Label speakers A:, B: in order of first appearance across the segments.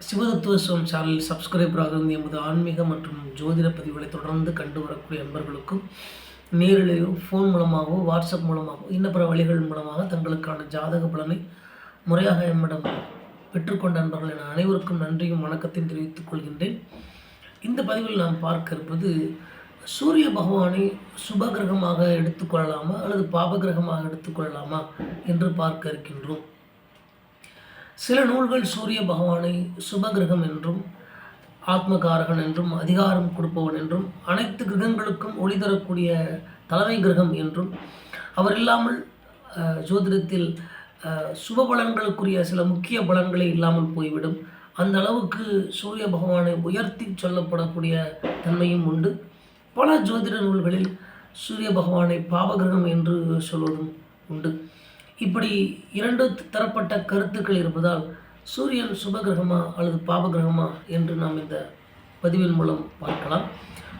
A: சிவதத்துவ சிவம் சேனலில் சப்ஸ்கிரைபராக இருந்து எமது ஆன்மீக மற்றும் ஜோதிட பதிவுகளை தொடர்ந்து கண்டு வரக்கூடிய நண்பர்களுக்கும் நேரிலேயோ ஃபோன் மூலமாகவோ வாட்ஸ்அப் மூலமாகவோ இன்ன பிற வழிகள் மூலமாக தங்களுக்கான ஜாதக பலனை முறையாக எம்மிடம் பெற்றுக்கொண்ட நண்பர்கள் என அனைவருக்கும் நன்றியும் வணக்கத்தையும் தெரிவித்துக் கொள்கின்றேன். இந்த பதிவில் நாம் பார்க்க இருப்பது சூரிய பகவானை சுபகிரகமாக எடுத்துக்கொள்ளலாமா அல்லது பாபகிரகமாக எடுத்துக்கொள்ளலாமா என்று பார்க்க இருக்கின்றோம். சில நூல்கள் சூரிய பகவானை சுபகிரகம் என்றும் ஆத்மகாரகன் என்றும் அதிகாரம் கொடுப்பவன் என்றும் அனைத்து கிரகங்களுக்கும் ஒளி தரக்கூடிய தலைமை கிரகம் என்றும் அவர் இல்லாமல் ஜோதிடத்தில் சுப பலன்களுக்குரிய சில முக்கிய பலன்களே இல்லாமல் போய்விடும். அந்த அளவுக்கு சூரிய பகவானை உயர்த்தி சொல்லப்படக்கூடிய தன்மையும் உண்டு. பல ஜோதிட நூல்களில் சூரிய பகவானை பாவகிரகம் என்று சொல்வதும் உண்டு. இப்படி இரண்டு தரப்பட்ட கருத்துக்கள் இருப்பதால் சூரியன் சுபகிரகமா அல்லது பாபகிரகமா என்று நாம் இந்த பதிவின் மூலம் பார்க்கலாம்.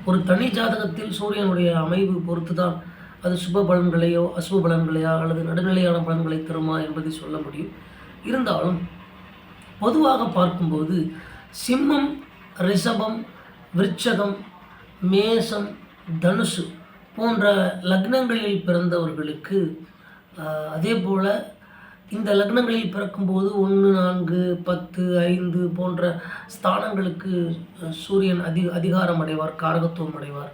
A: ஒரு தனி ஜாதகத்தில் சூரியனுடைய அமைவு பொறுத்து தான் அது சுப பலன்களையோ அசுப பலன்களையோ அல்லது நடுநிலையான பலன்களை தருமா என்பதை சொல்ல முடியும். இருந்தாலும் பொதுவாக பார்க்கும்போது சிம்மம் ரிஷபம் விருச்சகம் மேசம் தனுசு போன்ற லக்னங்களில் பிறந்தவர்களுக்கு அதே போல் இந்த லக்னங்களில் பிறக்கும்போது ஒன்று நான்கு பத்து ஐந்து போன்ற ஸ்தானங்களுக்கு சூரியன் அதி அதிகாரம் அடைவார் காரகத்துவம் அடைவார்.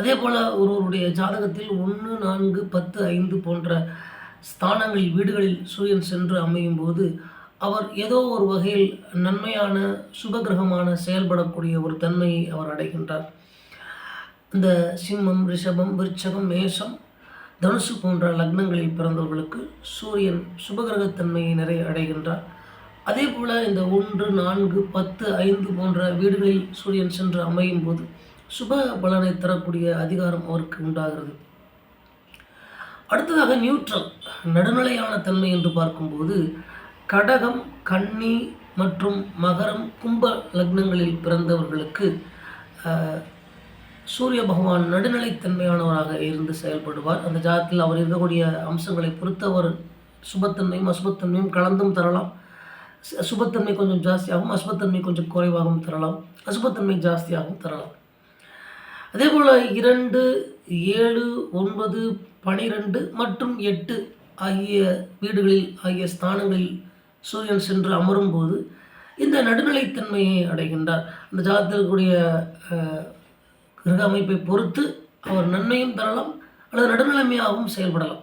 A: அதே போல் ஒருவருடைய ஜாதகத்தில் ஒன்று நான்கு பத்து ஐந்து போன்ற ஸ்தானங்களில் வீடுகளில் சூரியன் சென்று அமையும் போது அவர் ஏதோ ஒரு வகையில் நன்மையான சுபகிரகமான செயல்படக்கூடிய ஒரு தன்மையை அவர் அடைகின்றார். இந்த சிம்மம் ரிஷபம் விருச்சகம் மேஷம் தனுசு போன்ற லக்னங்களில் பிறந்தவர்களுக்கு சூரியன் சுபகிரகத்தன்மையை நிறைய அடைகின்றார். அதே போல் இந்த ஒன்று நான்கு பத்து ஐந்து போன்ற வீடுகளில் சூரியன் சென்று அமையும் போது சுப பலனை தரக்கூடிய அதிகாரம் அவருக்கு உண்டாகிறது. அடுத்ததாக நியூட்ரல் நடுநிலையான தன்மை என்று பார்க்கும்போது கடகம் கன்னி மற்றும் மகரம் கும்ப லக்னங்களில் பிறந்தவர்களுக்கு சூரிய பகவான் நடுநிலைத்தன்மையானவராக இருந்து செயல்படுவார். அந்த ஜாதத்தில் அவர் இருக்கக்கூடிய அம்சங்களை பொறுத்தவர் சுபத்தன்மையும் அசுபத்தன்மையும் கலந்தும் தரலாம். சு- சுபத்தன்மை கொஞ்சம் ஜாஸ்தியாகவும் அசுபத்தன்மை கொஞ்சம் குறைவாகவும் தரலாம். அசுபத்தன்மை ஜாஸ்தியாகவும் தரலாம். அதே போல் இரண்டு ஏழு ஒன்பது பனிரெண்டு மற்றும் எட்டு ஆகிய வீடுகளில் ஆகிய ஸ்தானங்களில் சூரியன் சென்று அமரும் போது இந்த நடுநிலைத்தன்மையை அடைகின்றார். அந்த ஜாதத்திற்குரிய இருக்கக்கூடிய கிரக அமைப்பை பொறுத்து அவர் நன்மையும் தரலாம் அல்லது நடுநிலைமையாகவும் செயல்படலாம்.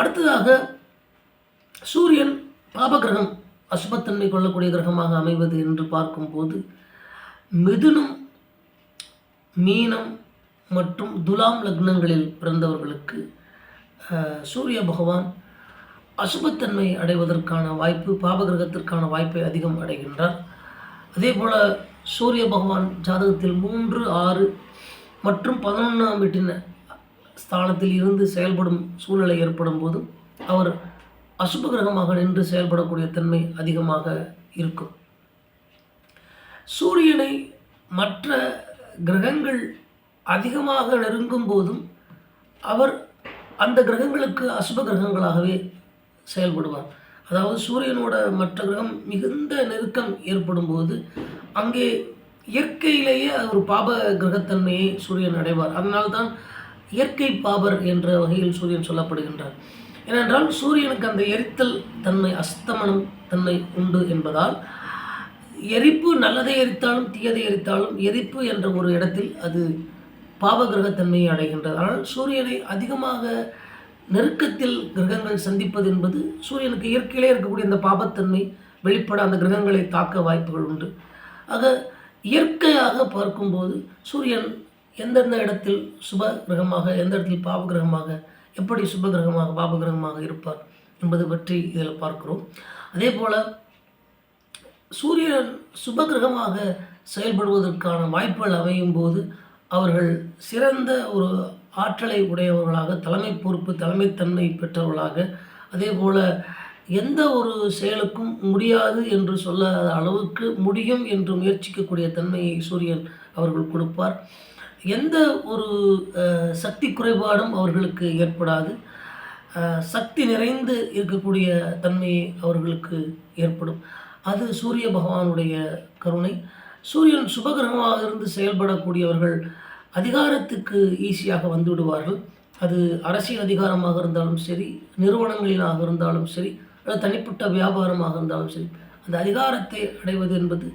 A: அடுத்ததாக சூரியன் பாபகிரகம் அசுபத்தன்மை கொள்ளக்கூடிய கிரகமாக அமைவது என்று பார்க்கும்போது மிதுனம் மீனம் மற்றும் துலாம் லக்னங்களில் பிறந்தவர்களுக்கு சூரிய பகவான் அசுபத்தன்மை அடைவதற்கான வாய்ப்பு பாபகிரகத்திற்கான வாய்ப்பை அதிகம் அடைகின்றார். அதே போல் சூரிய பகவான் ஜாதகத்தில் மூன்று ஆறு மற்றும் பதினொன்றாம் வீட்டின் ஸ்தானத்தில் இருந்து செயல்படும் சூழ்நிலை ஏற்படும் போது அவர் அசுப கிரகமாக நின்று செயல்படக்கூடிய தன்மை அதிகமாக இருக்கும். சூரியனை மற்ற கிரகங்கள் அதிகமாக நெருங்கும் போதும் அவர் அந்த கிரகங்களுக்கு அசுப கிரகங்களாகவே செயல்படுவார். அதாவது சூரியனோட மற்ற கிரகம் மிகுந்த நெருக்கம் ஏற்படும் போது அங்கே இயற்கையிலேயே ஒரு பாப கிரகத்தன்மையை சூரியன் அடைவார். அதனால்தான் இயற்கை பாபர் என்ற வகையில் சூரியன் சொல்லப்படுகின்றார். ஏனென்றால் சூரியனுக்கு அந்த எரித்தல் தன்மை அஸ்தமனம் தன்மை உண்டு என்பதால் எரிப்பு நல்லதை எரித்தாலும் தீயதை எரித்தாலும் எரிப்பு என்ற ஒரு இடத்தில் அது பாவகிரகத்தன்மையை அடைகின்றது. ஆனால் சூரியனை அதிகமாக நெருக்கத்தில் கிரகங்கள் சந்திப்பது என்பது சூரியனுக்கு இயற்கையிலே இருக்கக்கூடிய இந்த பாபத்தன்மை வெளிப்பட அந்த கிரகங்களை தாக்க வாய்ப்புகள் உண்டு. ஆக இயற்கையாக பார்க்கும்போது சூரியன் எந்தெந்த இடத்தில் சுப கிரகமாக எந்த இடத்தில் பாப கிரகமாக எப்படி சுப கிரகமாக பாப கிரகமாக இருப்பார் என்பது பற்றி இதில் பார்க்கிறோம். அதே போல் சூரியன் சுப கிரகமாக செயல்படுவதற்கான வாய்ப்புகள் அமையும் போது அவர்கள் சிறந்த ஒரு ஆற்றலை உடையவர்களாக தலைமை பொறுப்பு தலைமைத்தன்மை பெற்றவர்களாக அதே போல் எந்த ஒரு செயலுக்கும் முடியாது என்று சொல்லாத அளவுக்கு முடியும் என்று முயற்சிக்கக்கூடிய தன்மையை சூரியன் அவர்கள் கொடுப்பார். எந்த ஒரு அஹ், சக்தி குறைபாடும் அவர்களுக்கு ஏற்படாது. சக்தி நிறைந்து இருக்கக்கூடிய தன்மை அவர்களுக்கு ஏற்படும். அது சூரிய பகவானுடைய கருணை. சூரியன் சுபகிரகமாக இருந்து செயல்படக்கூடியவர்கள் அதிகாரத்துக்கு ஈஸியாக வந்து விடுவார்கள் அது அரசியல் அதிகாரமாக இருந்தாலும் சரி நிறுவனங்களிலாக இருந்தாலும் சரி அல்லது தனிப்பட்ட வியாபாரமாக இருந்தாலும் சரி அந்த அதிகாரத்தை அடைவது என்பது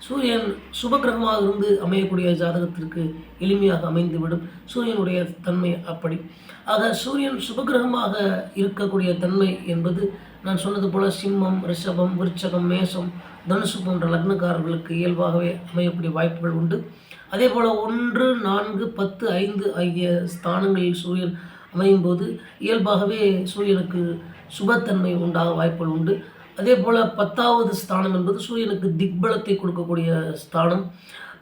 A: சூரியன் சுபகிரகமாக இருந்து அமையக்கூடிய ஜாதகத்திற்கு எளிமையாக அமைந்துவிடும். சூரியனுடைய தன்மை அப்படி. ஆக சூரியன் சுபகிரகமாக இருக்கக்கூடிய தன்மை என்பது நான் சொன்னது போல சிம்மம் ரிஷபம் விருச்சகம் மேஷம் தனுசு போன்ற லக்னக்காரர்களுக்கு இயல்பாகவே அமையக்கூடிய வாய்ப்புகள் உண்டு. அதே போல் ஒன்று நான்கு பத்து ஐந்து ஆகிய ஸ்தானங்களில் சூரியன் அமையும் போது இயல்பாகவே சூரியனுக்கு சுபத்தன்மை உண்டாக வாய்ப்புகள் உண்டு. அதே போல் பத்தாவது ஸ்தானம் என்பது சூரியனுக்கு திக்பலத்தை கொடுக்கக்கூடிய ஸ்தானம்.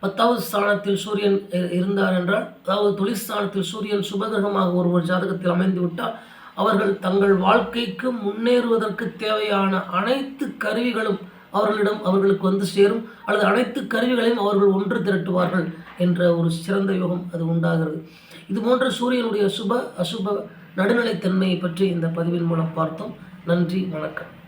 A: பத்தாவது ஸ்தானத்தில் சூரியன் இருந்தார் என்றால் அதாவது தொழில் ஸ்தானத்தில் சூரியன் சுபகிரகமாக ஒருவர் ஜாதகத்தில் அமைந்து விட்டால் அவர்கள் தங்கள் வாழ்க்கைக்கு முன்னேறுவதற்கு தேவையான அனைத்து கருவிகளும் அவர்களிடம் அவர்களுக்கு வந்து சேரும் அல்லது அனைத்து கருவிகளையும் அவர்கள் ஒன்று திரட்டுவார்கள் என்ற ஒரு சிறந்த யோகம் அது உண்டாகிறது. இது போன்ற சூரியனுடைய சுப அசுப நடுநிலைத்தன்மையை பற்றி இந்த பதிவின் மூலம் பார்த்தோம். நன்றி வணக்கம்.